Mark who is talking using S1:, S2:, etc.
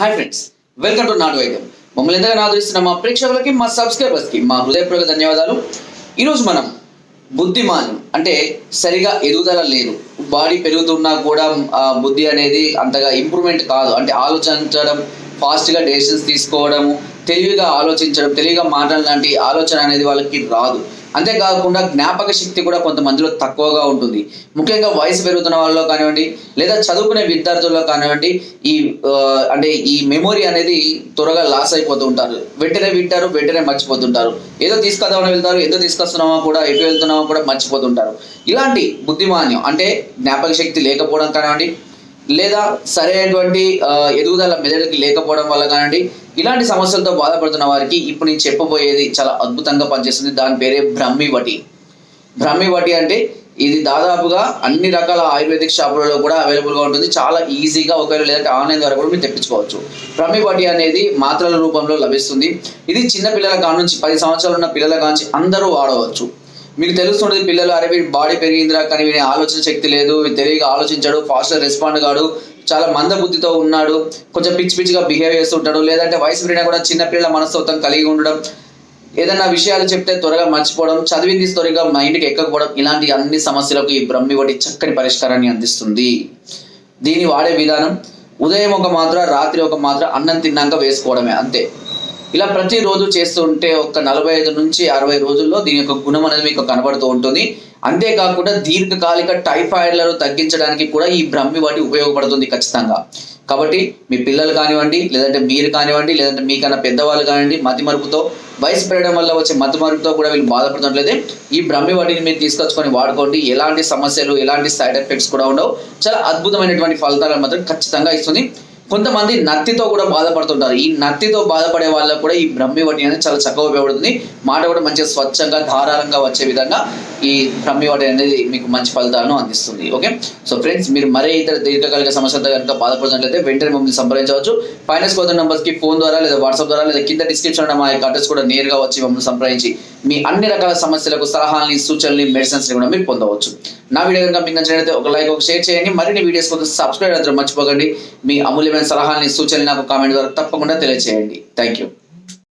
S1: Hi friends welcome to నాడు వైద్యం మమ్మల్ని ఎంతగా ఆదరిస్తున్న మా ప్రేక్షకులకి మా సబ్స్క్రైబర్స్కి మా హృదయపూర్వక ధన్యవాదాలు. ఈరోజు మనం బుద్ధిమాన్ అంటే సరిగా ఎదుగుదల లేదు. బాడీ పెరుగుతున్నా కూడా బుద్ధి అనేది అంతగా ఇంప్రూవ్మెంట్ కాదు. అంటే ఆలోచించడం ఫాస్ట్గా డెసిషన్స్ తీసుకోవడము తెలివిగా ఆలోచించడం తెలివిగా మాట్లాడడం లాంటి ఆలోచన అనేది వాళ్ళకి రాదు. అంతేకాకుండా జ్ఞాపక శక్తి కూడా కొంతమందిలో తక్కువగా ఉంటుంది. ముఖ్యంగా వయసు పెరుగుతున్న వాళ్ళలో కానివ్వండి లేదా చదువుకునే విద్యార్థుల్లో కానివ్వండి ఈ అంటే ఈ మెమొరీ అనేది త్వరగా లాస్ అయిపోతూ ఉంటారు. వెంటనే వింటారు వెంటనే మర్చిపోతుంటారు. ఏదో తీసుకొద్దామని వెళ్తారు ఏదో తీసుకొస్తున్నామో కూడా ఎటు వెళ్తున్నామో కూడా మర్చిపోతుంటారు. ఇలాంటి బుద్ధిమాన్యం అంటే జ్ఞాపక శక్తి లేకపోవడం కానివ్వండి లేదా సరైనటువంటి ఎదుగుదల మెదడుకి లేకపోవడం వల్ల కానివ్వండి ఇలాంటి సమస్యలతో బాధపడుతున్న వారికి ఇప్పుడు నేను చెప్పబోయేది చాలా అద్భుతంగా పనిచేస్తుంది. దాని పేరే బ్రహ్మి బ్రహ్మివటి అంటే ఇది దాదాపుగా అన్ని రకాల ఆయుర్వేదిక్ షాపులలో కూడా అవైలబుల్గా ఉంటుంది. చాలా ఈజీగా ఒకవేళ లేదంటే ఆన్లైన్ ద్వారా కూడా మీరు తెప్పించుకోవచ్చు. బ్రహ్మి అనేది మాత్రల రూపంలో లభిస్తుంది. ఇది చిన్న పిల్లల కాడ నుంచి పది సంవత్సరాలు ఉన్న పిల్లల కానుంచి అందరూ వాడవచ్చు. మీకు తెలుస్తుండేది పిల్లలు అరే వీడి బాడీ పెరిగిందిరా కానీ వీని ఆలోచన శక్తి లేదు. తెలియక ఆలోచించాడు ఫాస్ట్ రెస్పాండ్ కాడు చాలా మంద బుద్ధితో ఉన్నాడు కొంచెం పిచ్చి పిచ్చిగా బిహేవ్ చేస్తుంటాడు లేదంటే వయసు పెరిగినా కూడా చిన్న పిల్లల మనస్తత్వం కలిగి ఉండడం ఏదైనా విషయాలు చెప్తే త్వరగా మర్చిపోవడం చదివింది త్వరగా మైండ్కి ఎక్కకపోవడం ఇలాంటి అన్ని సమస్యలకు ఈ బ్రహ్మి ఒకటి చక్కని పరిష్కారాన్ని అందిస్తుంది. దీన్ని వాడే విధానం ఉదయం ఒక మాత్ర రాత్రి ఒక మాత్ర అన్నం తిన్నాక వేసుకోవడమే అంతే. ఇలా ప్రతిరోజు చేస్తుంటే ఒక నలభై ఐదు నుంచి అరవై రోజుల్లో దీని యొక్క గుణం అనేది మీకు కనబడుతూ ఉంటుంది. అంతేకాకుండా దీర్ఘకాలిక టైఫాయిడ్లను తగ్గించడానికి కూడా ఈ బ్రహ్మి వాటి ఉపయోగపడుతుంది ఖచ్చితంగా. కాబట్టి మీ పిల్లలు కానివ్వండి లేదంటే మీరు కానివ్వండి లేదంటే మీకన్నా పెద్దవాళ్ళు కానివ్వండి మతి మరుపుతో వయసు పెరగడం వల్ల వచ్చే మతి మరుపుతో కూడా వీళ్ళు బాధపడుతున్నట్లయితే ఈ బ్రహ్మి వాటిని మీరు తీసుకొచ్చుకొని వాడుకోండి. ఎలాంటి సమస్యలు ఎలాంటి సైడ్ ఎఫెక్ట్స్ కూడా ఉండవు. చాలా అద్భుతమైనటువంటి ఫలితాలను మాత్రం ఖచ్చితంగా ఇస్తుంది. కొంతమంది నత్తితో కూడా బాధపడుతుంటారు. ఈ నత్తితో బాధపడే వాళ్ళకు కూడా ఈ బ్రహ్మి అనేది చాలా చక్కగా ఉపయోగపడుతుంది. మాట కూడా మంచిగా స్వచ్ఛంగా ధారాళంగా వచ్చే విధంగా ఈ బ్రహ్మి అనేది మీకు మంచి ఫలితాలను అందిస్తుంది. ఓకే? సో ఫ్రెండ్స్ మీరు మరే ఇతర దీర్ఘకాలిక సమస్యలతో కనుక బాధపడుతున్నట్లయితే వెంటనే మమ్మల్ని సంప్రదించవచ్చు. ఫైనాన్స్ కోత నంబర్స్కి ఫోన్ ద్వారా లేదా వాట్సాప్ ద్వారా లేదా కింద డిస్క్రిప్షన్ మా యొక్క అడ్రస్ కూడా నేరుగా వచ్చి మమ్మల్ని సంప్రదించి మీ అన్ని రకాల సమస్యలకు సలహాలని సూచనలు మెడిసిన్స్ కూడా మీరు పొందవచ్చు. నా వీడియో కనుక మీకు నచ్చినట్లయితే ఒక లైక్ ఒక షేర్ చేయండి. మరిన్ని వీడియోస్ కోసం సబ్స్క్రైబ్ అందరూ మర్చిపోకండి. మీ అమూల్యమైన సలహాలని సూచనలు నాకు కామెంట్ ద్వారా తప్పకుండా తెలియజేయండి థ్యాంక్ యూ